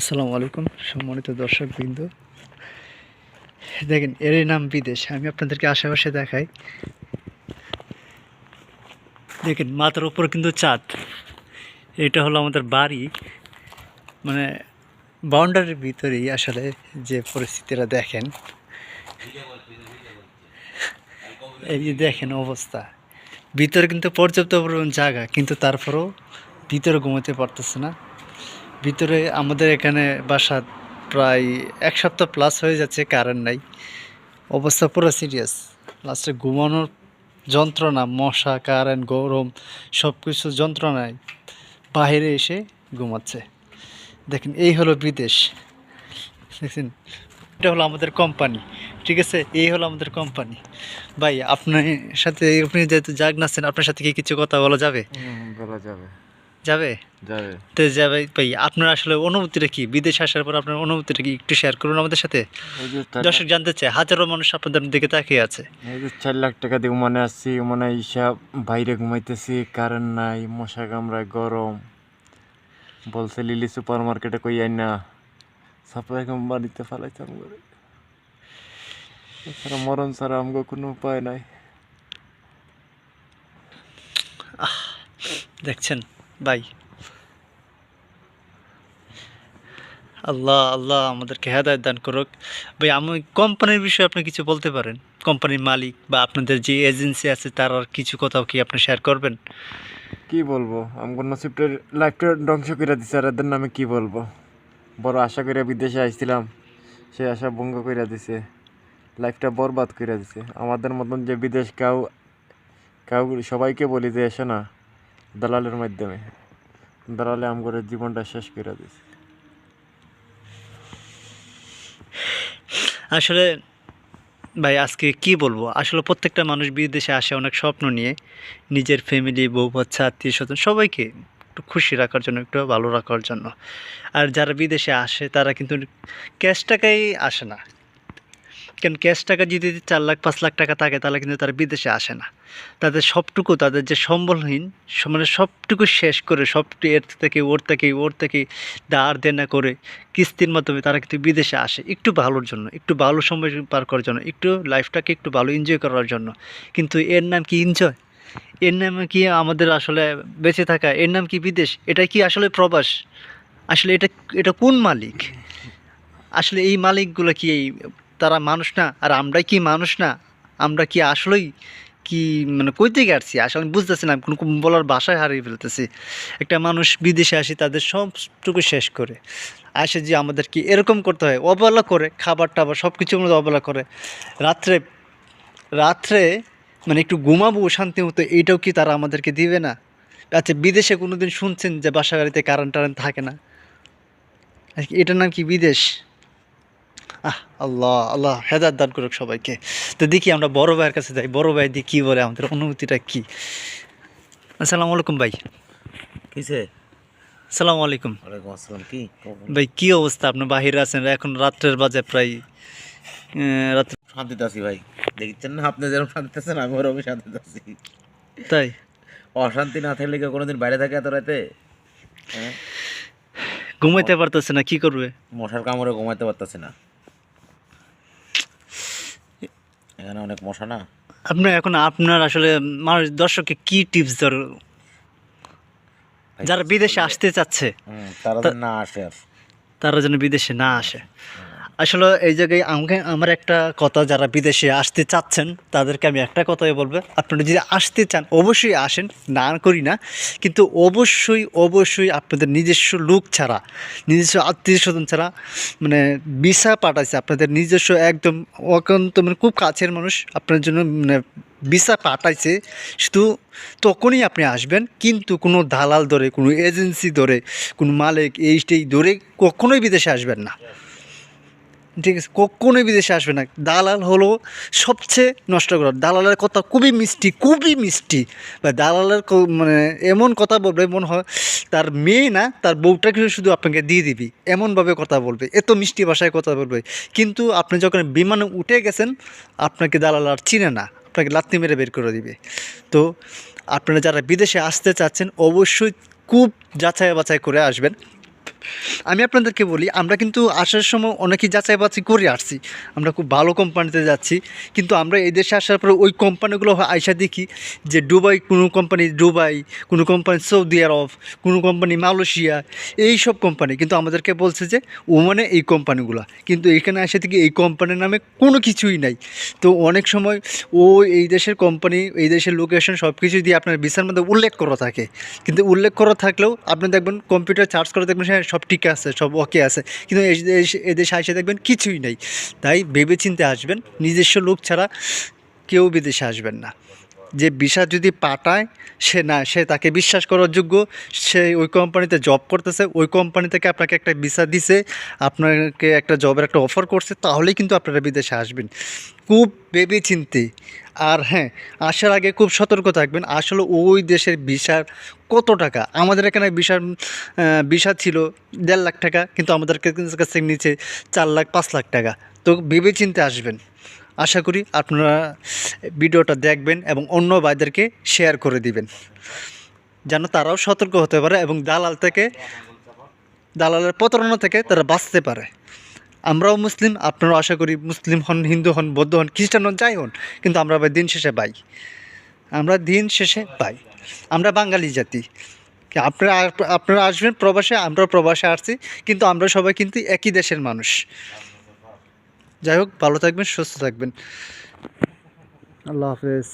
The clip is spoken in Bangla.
আসসালামু আলাইকুম, সম্মানিত দর্শক বৃন্দ দেখেন এর নাম বিদেশ, আমি আপনাদেরকে আশেপাশে দেখাই। দেখেন, মাথার উপর কিন্তু চাঁদ। এটা হলো আমাদের বাড়ি। মানে বাউন্ডারির ভিতরেই আসলে যে পরিস্থিতিটা দেখেন। এই যে দেখেন অবস্থা। ভিতরে কিন্তু পর্যাপ্ত পরিমাণ জায়গা, কিন্তু তারপরেও ভিতরে ঘুমাতে পারতেছে না। ভিতরে আমাদের এখানে বাসা প্রায় এক সপ্তাহ প্লাস হয়ে যাচ্ছে কারেন্ট নাই। অবস্থা পুরো সিরিয়াস লাস্টে ঘুমানোর যন্ত্রণা, মশা কারেন্ট গরম সব কিছু যন্ত্রণায় বাইরে এসে ঘুমাচ্ছে। দেখেন, এই হলো বিদেশ। দেখছেন এটা হলো আমাদের কোম্পানি ঠিক আছে? এই হলো আমাদের কোম্পানি ভাই, আপনার সাথে, আপনি যেহেতু জাগ নাচ্ছেন আপনার সাথে কি কিছু কথা বলা যাবে? বলা যাবে। যাবে? যাবে। তো যাবে ভাই আপনার আসলে অনুভূতিটা কি? বিদেশ আসার পর আপনার অনুভূতিটা কি একটু শেয়ার করুন আমাদের সাথে? দর্শক জানতে চায় হাজারো মানুষ আপনাদের দিকে তাকিয়ে আছে। এই যে চার লাখ টাকা দিয়ে মনে আসছি মনে হয় হিসাব বাইরে ঘুমাইতেছি কারেন্ট নাই মশা কামড়ায় গরম। বলছে লিলি সুপার মার্কেটে কই আই না। সাপ্লাই কম বাড়িতে ফালাইতাম করে এছাড়া মরণ ছাড়া আমগো কোনো উপায় নাই। দেখছেন। ভাই আল্লাহ আল্লাহ আমাদেরকে হেদায়ত দান করুক। ভাই, আমি কোম্পানির বিষয়ে আপনি কিছু বলতে পারেন? কোম্পানির মালিক বা আপনাদের যে এজেন্সি আছে, তার আর কিছু কথাও কি আপনি শেয়ার করবেন? কি বলব? আমগো নসিবটার লাইফটা ধ্বংস করে দিছে, আর এদের নামে কি বলব? বড় আশা করে বিদেশে আসছিলাম সেই আশা ভঙ্গ করে দিছে। লাইফটা বরবাদ করে দিছে। আমাদের মতন যে বিদেশ কাউ কাউ সবাইকে বলি যে, এসো না। দালালের মাধ্যমে। দালালে আমগরে জীবনটা শেষ করে দিছে। আসলে ভাই, আজকে কি বলব? আসলে প্রত্যেকটা মানুষ বিদেশে আসে অনেক স্বপ্ন নিয়ে। নিজের ফ্যামিলি বউ, বাচ্চা, আত্মীয় স্বজন, সবাইকে একটু খুশি রাখার জন্য, একটু ভালো রাখার জন্য। আর যারা বিদেশে আসে, তারা কিন্তু ক্যাশ টাকাই আসে না। কারণ ক্যাশ টাকা যদি চার লাখ, পাঁচ লাখ টাকা থাকে, তাহলে কিন্তু তারা বিদেশে আসে না। তাদের সবটুকু, তাদের যে সম্বলহীন মানে সবটুকু শেষ করে, সবটু এর থেকে, ওর থেকে ওর থেকে দাঁড় দেনা করে কিস্তির মাধ্যমে তারা কিন্তু বিদেশে আসে। একটু ভালোর জন্য, একটু ভালো সময় পার করার জন্য, একটু লাইফটাকে একটু ভালো এনজয় করার জন্য। কিন্তু এর নাম কি এনজয় এর নাম কি আমাদের আসলে বেঁচে থাকা? এর নাম কি বিদেশ? এটা কি আসলে প্রবাস? আসলে এটা এটা কোন মালিক? আসলে এই মালিকগুলো কি এই তারা মানুষ না, আর আমরাই কি মানুষ না? আমরা কি আসলেই কি মানে কই থেকে আসছি? আসলে আমি বুঝতেছি না কোনো বলার ভাষায় হারিয়ে ফেলতেছি। একটা মানুষ বিদেশে আসি, তাদের সবটুকু শেষ করে। আসে যে আমাদের কি এরকম করতে হয়, অবহেলা করে, খাবার টাবার সব কিছু মধ্যে অবহেলা করে। রাত্রে রাত্রে মানে একটু ঘুমাবো, শান্তি মতো, এইটাও কি তারা আমাদেরকে দিবে না? আচ্ছা বিদেশে কোনো দিন শুনছেন যে বাসা বাড়িতে কারেন্ট টারেন্ট থাকে না? এটার নাম কি বিদেশ? আহ আল্লাহ আল্লাহ হেদার দান করুক সবাইকে। তো দেখি আমরা বড় ভাইয়ের কাছে যাই। বড় ভাই দিয়ে কী বলে আমাদের? অনুভূতিটা কী? আসসালামু আলাইকুম ভাই। কিসে আসসালামু আলাইকুম। ওয়ালাইকুম আসসালাম কি ভাই কী অবস্থা? আপনি বাহিরে আছেন এখন রাত্রের বাজে প্রায় রাত্রে শান্তিতে আছি ভাই। দেখছেন না আপনি যেরকম শান্তিতে আছেন আমি ওরকম শান্তিতে আছি। তাই? অশান্তি না থাকলে কেউ কোনোদিন বাইরে থাকে এত রাতে? হ্যাঁ? ঘুমাইতে পারতেছে না কি করবে? মশার কামড়ে ঘুমাইতে পারতেছে না। এখানে অনেক মশা না? আপনি এখন আপনার আসলে মানুষ দর্শককে কি টিপস ধর? যারা বিদেশে আসতে চাচ্ছে তারা না আসে তারা যেন বিদেশে না আসে। আসলে এই জায়গায় আমাকে, আমার একটা কথা যারা বিদেশে আসতে চাচ্ছেন, তাদেরকে আমি একটা কথাই বলব। আপনারা যদি আসতে চান, অবশ্যই আসেন, না করি না। কিন্তু অবশ্যই অবশ্যই আপনাদের নিজস্ব লোক ছাড়া, নিজস্ব আত্মীয় স্বজন ছাড়া মানে ভিসা পাঠাইছে, আপনাদের নিজস্ব একদম অকান্ত মানে খুব কাছের মানুষ, আপনার জন্য মানে ভিসা পাঠাইছে। শুধু তখনই আপনি আসবেন, কিন্তু কোনো দালাল ধরে, কোনো এজেন্সি ধরে, কোনো মালিক, এই ধরে কখনোই বিদেশে আসবেন না। ঠিক আছে কখনোই বিদেশে আসবে না। দালাল হলো সবচেয়ে নষ্ট করার দালালের কথা খুবই মিষ্টি খুবই মিষ্টি। বা দালালের মানে এমন কথা বলবে মনে হয় তার মেয়ে না, তার বউটাকে শুধু আপনাকে দিয়ে দিবি? এমনভাবে কথা বলবে। এত মিষ্টি ভাষায় কথা বলবে। কিন্তু আপনি যখন বিমানে উঠে গেছেন, আপনাকে দালাল আর চিনে না। আপনাকে লাত্তি মেরে বের করে দিবে। তো আপনারা যারা বিদেশে আসতে চাচ্ছেন, অবশ্যই খুব যাচাই বাছাই করে আসবেন। আমি আপনাদেরকে বলি, আমরা কিন্তু আসার সময় অনেকেই যাচাই বাছাই করে আসছি। আমরা খুব ভালো কোম্পানিতে যাচ্ছি, কিন্তু আমরা এই দেশে আসার পরে ওই কোম্পানিগুলো আইসা দেখি যে দুবাই কোনো কোম্পানি দুবাই, কোনো কোম্পানি সৌদি আরব, কোনো কোম্পানি মালয়েশিয়া, এই সব কোম্পানি। কিন্তু আমাদেরকে বলছে যে ওমানে এই কোম্পানিগুলো। কিন্তু এখানে আসে থেকে এই কোম্পানির নামে কোনো কিছুই নাই। তো অনেক সময় ও এই দেশের কোম্পানি, এই দেশের লোকেশন সব কিছু দিয়ে আপনার ভিসার মধ্যে উল্লেখ করা থাকে। কিন্তু উল্লেখ করা থাকলেও আপনি দেখবেন, কম্পিউটার চার্জ করে দেখবেন সব ঠিক আছে, সব ওকে আছে। কিন্তু এদেশে দেশে দেখবেন কিছুই নেই। তাই ভেবে চিনতে আসবেন। নিজস্ব লোক ছাড়া কেউ বিদেশে আসবেন না। যে ভিসা যদি পাঠায় সে না, সে তাকে বিশ্বাস করার যোগ্য, সে ওই কোম্পানিতে জব করতেছে, ওই কোম্পানি থেকে আপনাকে একটা ভিসা দিছে, আপনাকে একটা জবের একটা অফার করছে, তাহলেই কিন্তু আপনারা বিদেশে আসবেন। খুব ভেবে চিনতে আর হ্যাঁ আসার আগে খুব সতর্ক থাকবেন, আসলে ওই দেশের ভিসার কত টাকা? আমাদের এখানে ভিসার ভিসা ছিল দেড় লাখ টাকা, কিন্তু আমাদের কাছে নিচে চার লাখ, পাঁচ লাখ টাকা। তো ভেবে চিনতে আসবেন। আশা করি আপনারা ভিডিওটা দেখবেন এবং অন্য ভাইদেরকে শেয়ার করে দিবেন। যেন তারাও সতর্ক হতে পারে এবং দালাল থেকে, দালালের প্রতারণা থেকে তারা বাঁচতে পারে। আমরাও মুসলিম, আপনারাও আশা করি মুসলিম হন, হিন্দু হন, বৌদ্ধ হন, খ্রিস্টান হন, যাই হন, কিন্তু আমরা দিন শেষে পাই আমরা দিন শেষে পাই আমরা বাঙালি জাতি। আপনারা আপনারা আসবেন প্রবাসে আমরা প্রবাসে আসছি, কিন্তু আমরা সবাই কিন্তু একই দেশের মানুষ। যাই হোক ভালো থাকবেন সুস্থ থাকবেন। আল্লাহ হাফেজ।